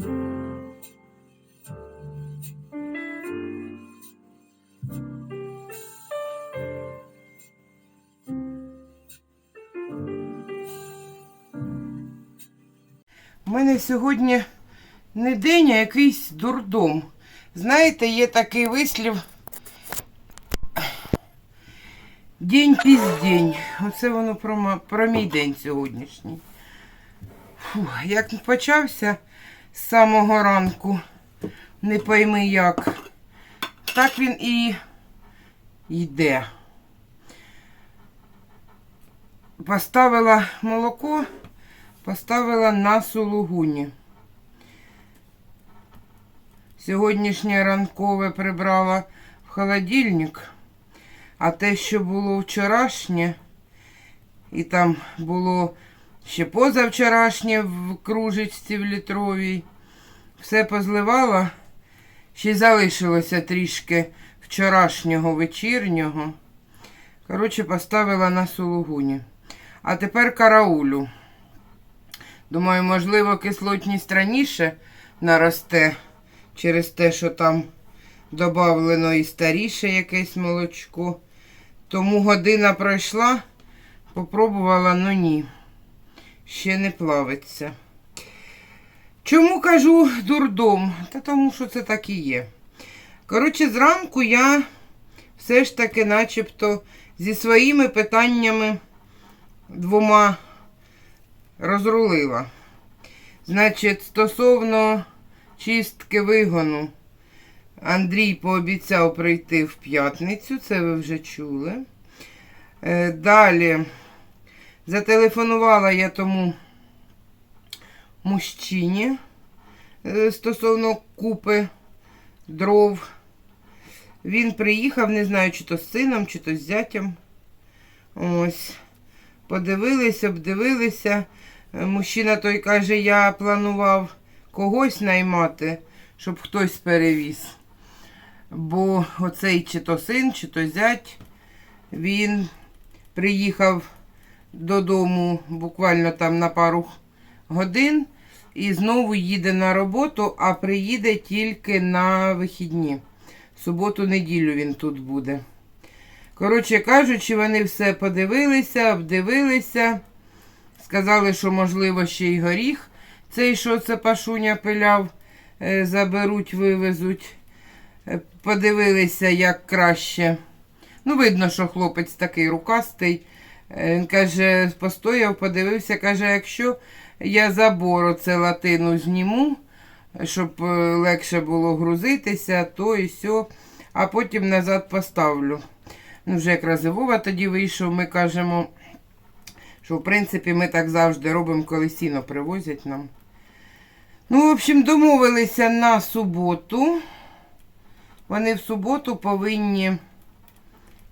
У мене сьогодні не день, а якийсь дурдом. Знаєте, є такий вислів. День піздень. Оце воно про, про мій день сьогоднішній. Фу, як почався з самого ранку, не пойми як, так він і йде. Поставила молоко, поставила на сулугуні. Сьогоднішнє ранкове прибрала в холодильник, а те, що було вчорашнє, і там було ще позавчорашнє в кружечці в літровій, все позливала, ще й залишилося трішки вчорашнього вечірнього. Коротше, поставила на сулугуні. А тепер караулю. Думаю, можливо, кислотність раніше наросте через те, що там додавлено і старіше якесь молочко. Тому година пройшла, попробувала, ну ні, ще не плавиться. Чому кажу дурдом? Та тому що це так і є. Коротше, зранку я все ж таки начебто зі своїми питаннями двома розрулила. Значить, стосовно чистки вигону, Андрій пообіцяв прийти в п'ятницю, це ви вже чули. Е, Далі зателефонувала я тому мужчині е, стосовно купи дров. Він приїхав, не знаю, чи то з сином, чи то з зятям. Ось. Подивилися, обдивилися. Е, Мужчина той каже, я планував когось наймати, щоб хтось перевіз. Бо оцей чи то син, чи то зять, він приїхав додому буквально там на пару годин і знову їде на роботу, а приїде тільки на вихідні. Суботу-неділю він тут буде. Коротше кажучи, вони все подивилися, обдивилися. Сказали, що, можливо, ще й горіх. Цей, що це пашуня пиляв, е, заберуть, вивезуть. Е, Подивилися, як краще. Ну, видно, що хлопець такий рукастий. Е, Він каже, постояв, подивився, каже, якщо я забор оце латину зніму, щоб е, легше було грузитися, то і все, а потім назад поставлю. Ну, вже якраз і Вова тоді вийшов, ми кажемо, що в принципі ми так завжди робимо, коли сіно привозять нам. Ну, в общем, домовилися на суботу. Вони в суботу повинні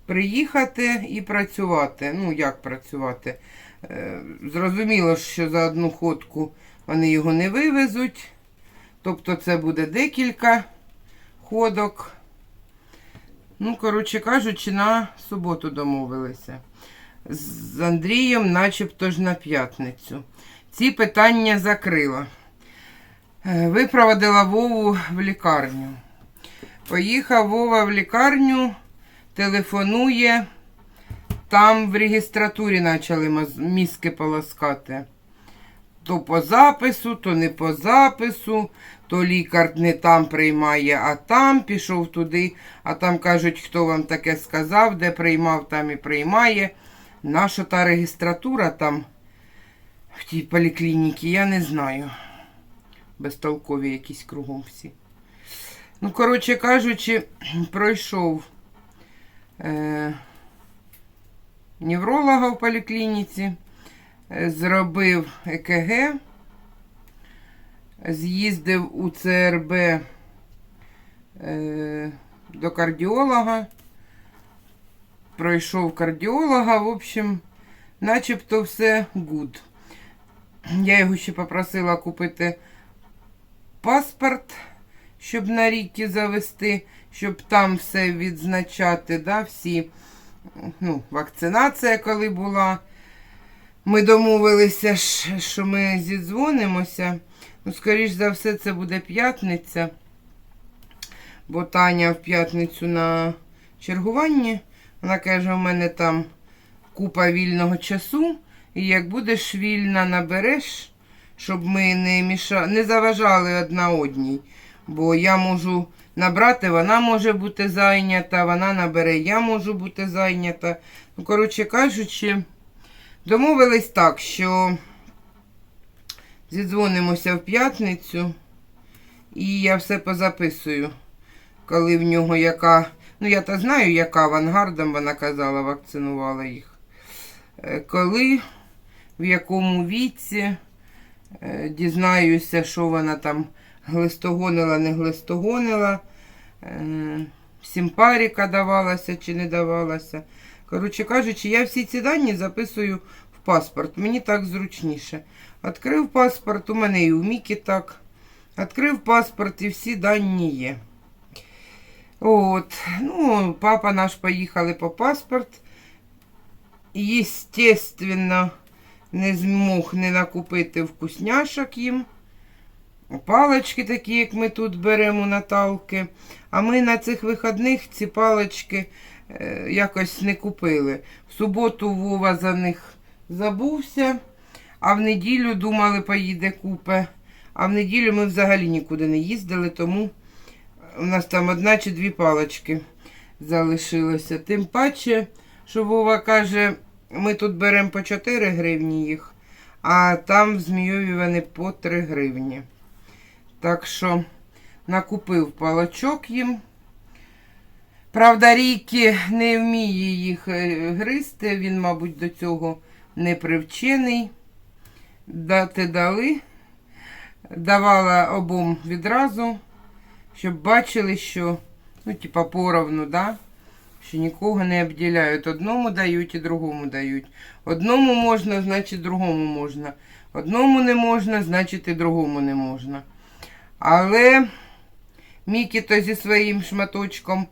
приїхати і працювати. Ну, як працювати? Е, Зрозуміло, що за одну ходку вони його не вивезуть. Тобто це буде декілька ходок. Ну, коротше кажучи, на суботу домовилися. З Андрієм, начебто ж на п'ятницю. Ці питання закрила. Е, Випроводила Вову в лікарню. Поїхав Вова в лікарню, телефонує. Там в регістратурі почали мізки полоскати. То по запису, то не по запису, то лікар не там приймає, а там пішов туди, а там кажуть, хто вам таке сказав, де приймав, там і приймає. Наша та регістратура там в тій поліклініці, я не знаю. Безтолкові якісь кругом всі. Ну, коротше кажучи, пройшов невролога в поліклініці, е, зробив ЕКГ, з'їздив у ЦРБ е, до кардіолога, пройшов кардіолога, в общем, начебто все гуд. Я його ще попросила купити паспорт, щоб на ріки завести, щоб там все відзначати, да, всі, ну, вакцинація, коли була. Ми домовилися, що ми зідзвонимося. Ну, скоріш за все, це буде п'ятниця, бо Таня в п'ятницю на чергуванні. Вона каже, у мене там купа вільного часу, і як будеш вільна, набереш, щоб ми не, міша... не заважали одна одній. Бо я можу набрати, вона може бути зайнята, вона набере, я можу бути зайнята. Ну, коротше кажучи, домовились так, що зідзвонимося в п'ятницю, і я все позаписую, коли в нього яка. Ну, я то знаю, яка авангардом вона казала, вакцинувала їх. Е, Коли, в якому віці, е, дізнаюся, що вона там глистогонила, не глистогонила, е, симпаріка давалася чи не давалася. Коротше кажучи, я всі ці дані записую в паспорт. Мені так зручніше. Відкрив паспорт, у мене і у Мікі так. Відкрив паспорт і всі дані є. От, ну, папа наш поїхали по паспорт. Естественно, не змог не накупити вкусняшок їм. Палочки такі, як ми тут беремо Наталки. А ми на цих вихідних ці палочки е, якось не купили. В суботу Вова за них забувся, а в неділю думали, поїде купе. А в неділю ми взагалі нікуди не їздили, тому у нас там одна чи дві палочки залишилося. Тим паче, що Вова каже, ми тут беремо по 4 гривні їх, а там в Змійові вони по 3 гривні. Так що накупив палочок їм. Правда, Рікі не вміє їх е, гризти, він, мабуть, до цього не привчений. Дати дали. Давала обом відразу, щоб бачили, що, ну, типа, поровну, да? що нікого не обділяють. Одному дають і другому дають. Одному можна, значить другому можна. Одному не можна, значить і другому не можна. Але Мікі то зі своїм шматочком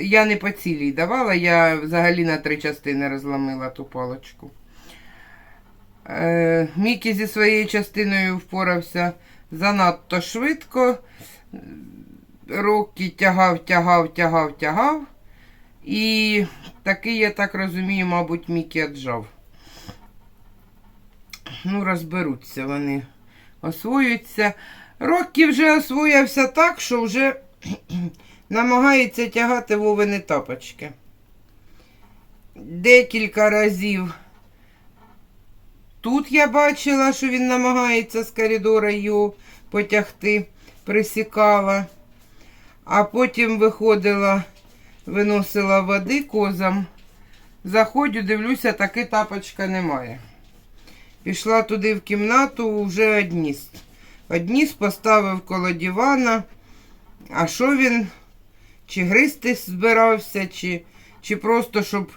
я не по цілій давала, я взагалі на три частини розламила ту палочку. Е, Мікі зі своєю частиною впорався занадто швидко. Роки тягав, тягав, тягав, тягав. І такий, я так розумію, мабуть, Мікі отжав. Ну, розберуться вони, освоюються. Рокі вже освоївся так, що вже намагається тягати вовини тапочки. Декілька разів тут я бачила, що він намагається з коридора його потягти, присікала, а потім виходила, виносила води козам. Заходжу, дивлюся, таки тапочка немає. Пішла туди в кімнату, вже одніс. Одніс поставив коло дивана. А що він? Чи гристи збирався, чи, чи просто щоб,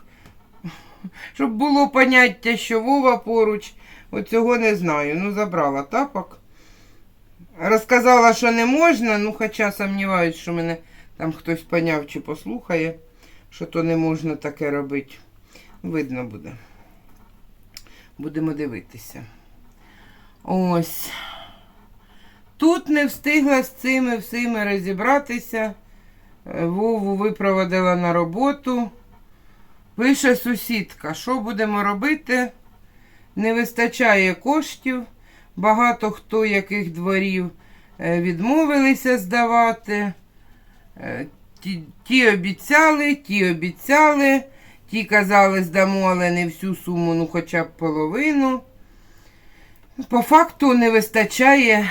щоб було поняття, що Вова поруч. Оцього не знаю. Ну, забрала тапок. Розказала, що не можна, ну хоча сумніваюсь, що мене там хтось поняв чи послухає, що то не можна таке робити. Видно буде. Будемо дивитися. Ось. Тут не встигла з цими всіми розібратися. Е, Вову випроводила на роботу. Пише сусідка, що будемо робити? Не вистачає коштів. Багато хто яких дворів е, відмовилися здавати. Е, Ті, ті обіцяли, ті обіцяли, ті казали, здамо, але не всю суму, ну хоча б половину. По факту не вистачає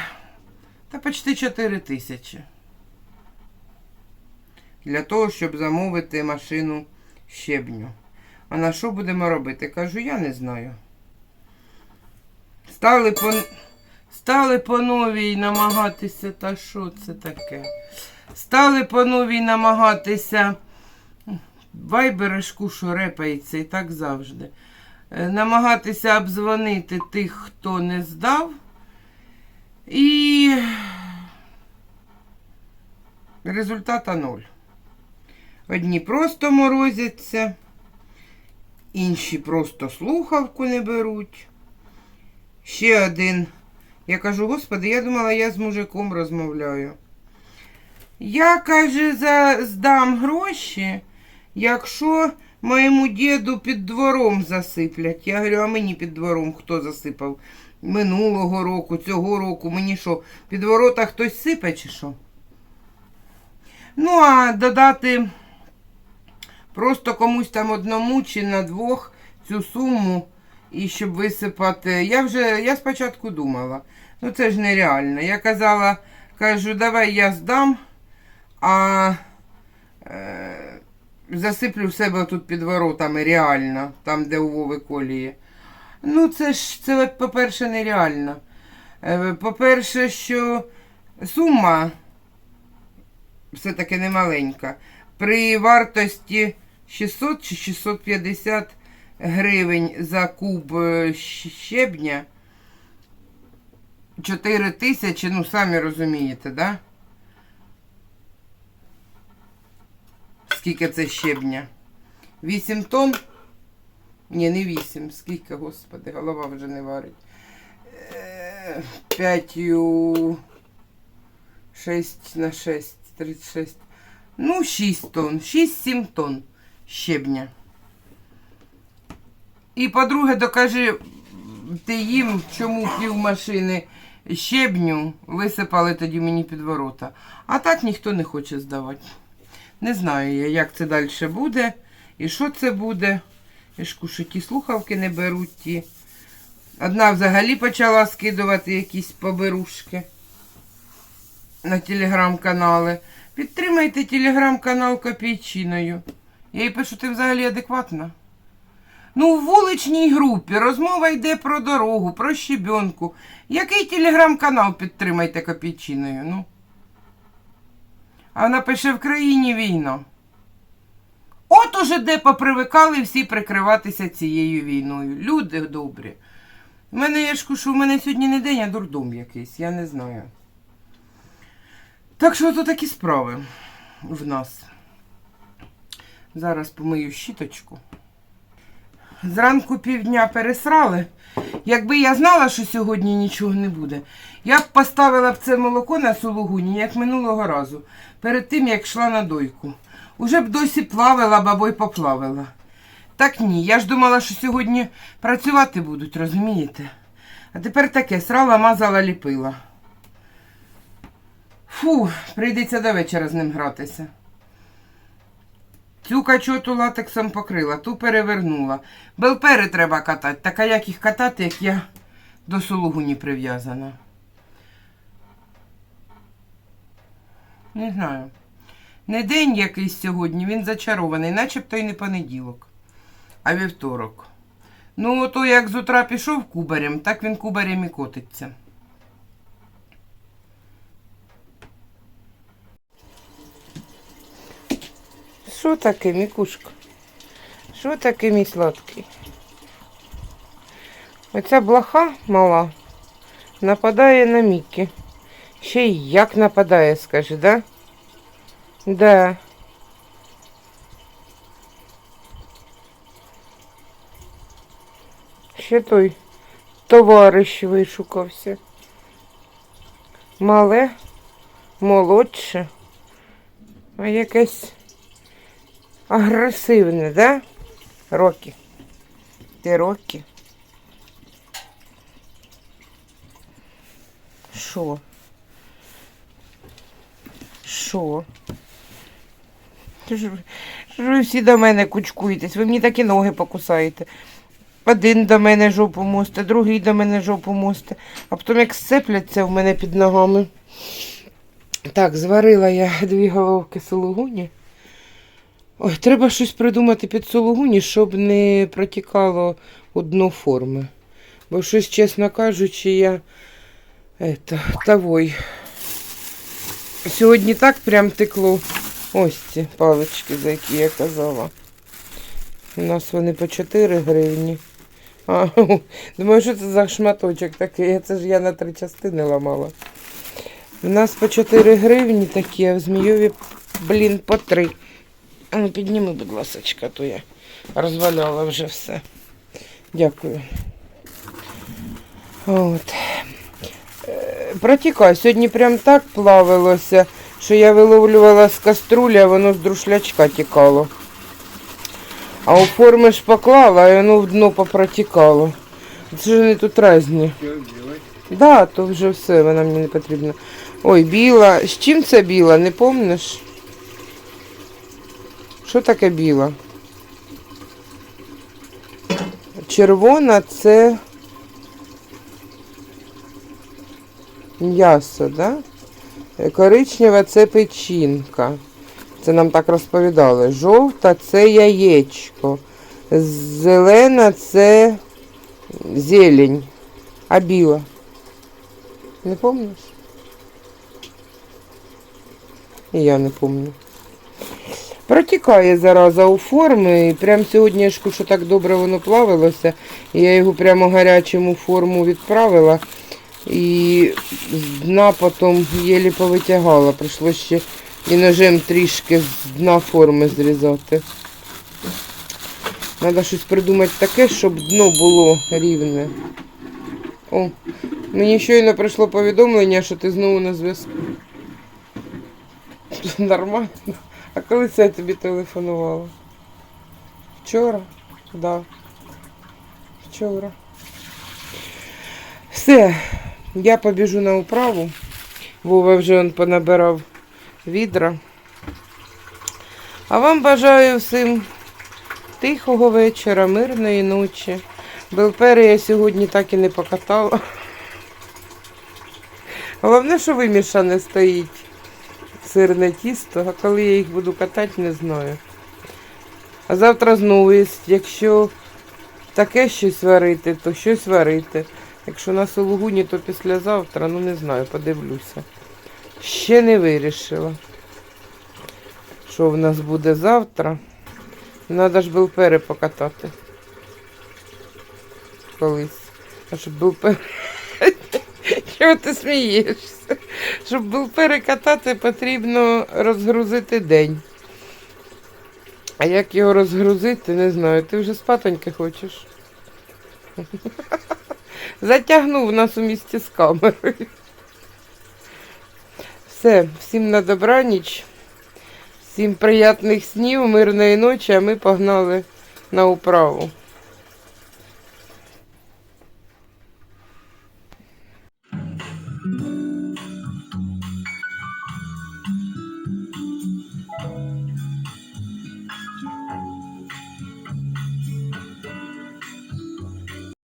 та почти 4 тисячі. Для того, щоб замовити машину щебню. А на що будемо робити? Кажу, я не знаю. Стали по, стали по новій намагатися. Та що це таке? Стали по новій намагатися. Вайбережку, що репається, і так завжди. Е, Намагатися обдзвонити тих, хто не здав. І результата нуль. Одні просто морозяться, інші просто слухавку не беруть. Ще один. Я кажу, господи, я думала, я з мужиком розмовляю. Я, каже, за, здам гроші, якщо моєму діду під двором засиплять. Я говорю, а мені під двором хто засипав? Минулого року, цього року, мені що, під ворота хтось сипе чи що? Ну, а додати просто комусь там одному чи на двох цю суму і щоб висипати. Я вже я спочатку думала, ну це ж нереально. Я казала, кажу, давай я здам, а е, засиплю в себе тут під воротами реально, там, де у Вови колії. Ну, це ж це, по-перше, нереально. Е, По-перше, що сума все-таки немаленька. При вартості 600 чи 650 гривень за куб е, щебня. 4 тисячі, ну самі розумієте, да? Скільки це щебня? 8 тонн? Ні, не 8. Скільки, господи, голова вже не варить. 5 6 на 6, 36. Ну, 6 тонн, 6-7 тонн щебня. І, по-друге, докажи ти їм, чому пів машини щебню висипали тоді мені під ворота. А так ніхто не хоче здавати. Не знаю я, як це далі буде, і що це буде. І ж кушу, ті слухавки не беруть ті. Одна взагалі почала скидувати якісь поберушки на телеграм-канали. Підтримайте телеграм-канал копійчиною. Я їй пишу, ти взагалі адекватна. Ну, в вуличній групі розмова йде про дорогу, про щебенку. Який телеграм-канал підтримайте копійчиною? Ну. А вона пише в країні війна. От уже де попривикали всі прикриватися цією війною. Люди добрі. У мене я ж кажу, у мене сьогодні не день, а дурдом якийсь, я не знаю. Так що то такі справи в нас. Зараз помию щіточку. Зранку півдня пересрали. Якби я знала, що сьогодні нічого не буде, я б поставила б це молоко на сулугуні, як минулого разу, перед тим, як йшла на дойку. Уже б досі плавила, бабо й поплавила. Так ні, я ж думала, що сьогодні працювати будуть, розумієте? А тепер таке, срала, мазала, ліпила. Фу, прийдеться до вечора з ним гратися. Цю качоту латексом покрила, ту перевернула. Белпери треба катати. Так а як їх катати, як я до сулугуні прив'язана? Не знаю. Не день якийсь сьогодні, він зачарований, начебто й не понеділок, а вівторок. Ну, ото як з утра пішов кубарем, так він кубарем і котиться. Що таке, мікушка? Що таке, мій сладкий? Оця блоха мала нападає на Мікі. Ще й як нападає, скажи, да? Да. Ще той товариш вишукався. Мале, молодше, а якесь агресивне, да? Рокі. Ти Рокі? Що? Що? Ж ви- всі до мене кучкуєтесь? Ви мені такі ноги покусаєте. Один до мене жопу мосте, другий до мене жопу мосте, а потім як сцепляться в мене під ногами. Так, зварила я дві головки сулугуні. Ой, треба щось придумати під сулугуні, щоб не протікало у дно форми. Бо щось, чесно кажучи, я это, тавой. Сьогодні так прям текло. Ось ці палички, за які я казала. У нас вони по 4 гривні. А, думаю, що це за шматочок такий? Це ж я на три частини ламала. У нас по 4 гривні такі, а в Змійові, блін, по 3. А ну підніми, будь ласочка, то я розваляла вже все. Дякую. От. Е, Протікай, сьогодні прям так плавилося, що я виловлювала з каструлі, а воно з друшлячка тікало. А у форми ж поклала, і воно в дно попротікало. Це ж вони тут різні. Да, то вже все, вона мені не потрібна. Ой, біла. З чим це біла, не помниш? Що таке біла? Червона це м'ясо, да? Коричнева це печінка. Це нам так розповідали. Жовта це яєчко. Зелена це зелень. А біла? Не помниш? І я не помню. Протікає зараза у форми. І прям сьогодні, що так добре воно плавилося. Я його прямо гарячим у форму відправила. І з дна потім єлі повитягала. Прийшло ще і ножем трішки з дна форми зрізати. Треба щось придумати таке, щоб дно було рівне. О, мені щойно прийшло повідомлення, що ти знову на зв'язку. Нормально. А коли це я тобі телефонувала? Вчора? Да. Вчора. Все, я побіжу на управу. Вова вже он понабирав відра. А вам бажаю всім тихого вечора, мирної ночі. Белпери я сьогодні так і не покатала. Головне, що вимішане стоїть сирне тісто, а коли я їх буду катати, не знаю. А завтра знову, якщо таке щось варити, то щось варити. Якщо на сулугуні, то післязавтра, ну не знаю, подивлюся. Ще не вирішила, що в нас буде завтра. Треба ж белпери покатати. Колись. А щоб белпери... Чого ти смієшся? Щоб белпери катати, потрібно розгрузити день. А як його розгрузити, не знаю. Ти вже спатоньки хочеш. Затягнув нас у місті з камерою. Все, всім на добраніч. Всім приятних снів, мирної ночі, а ми погнали на управу.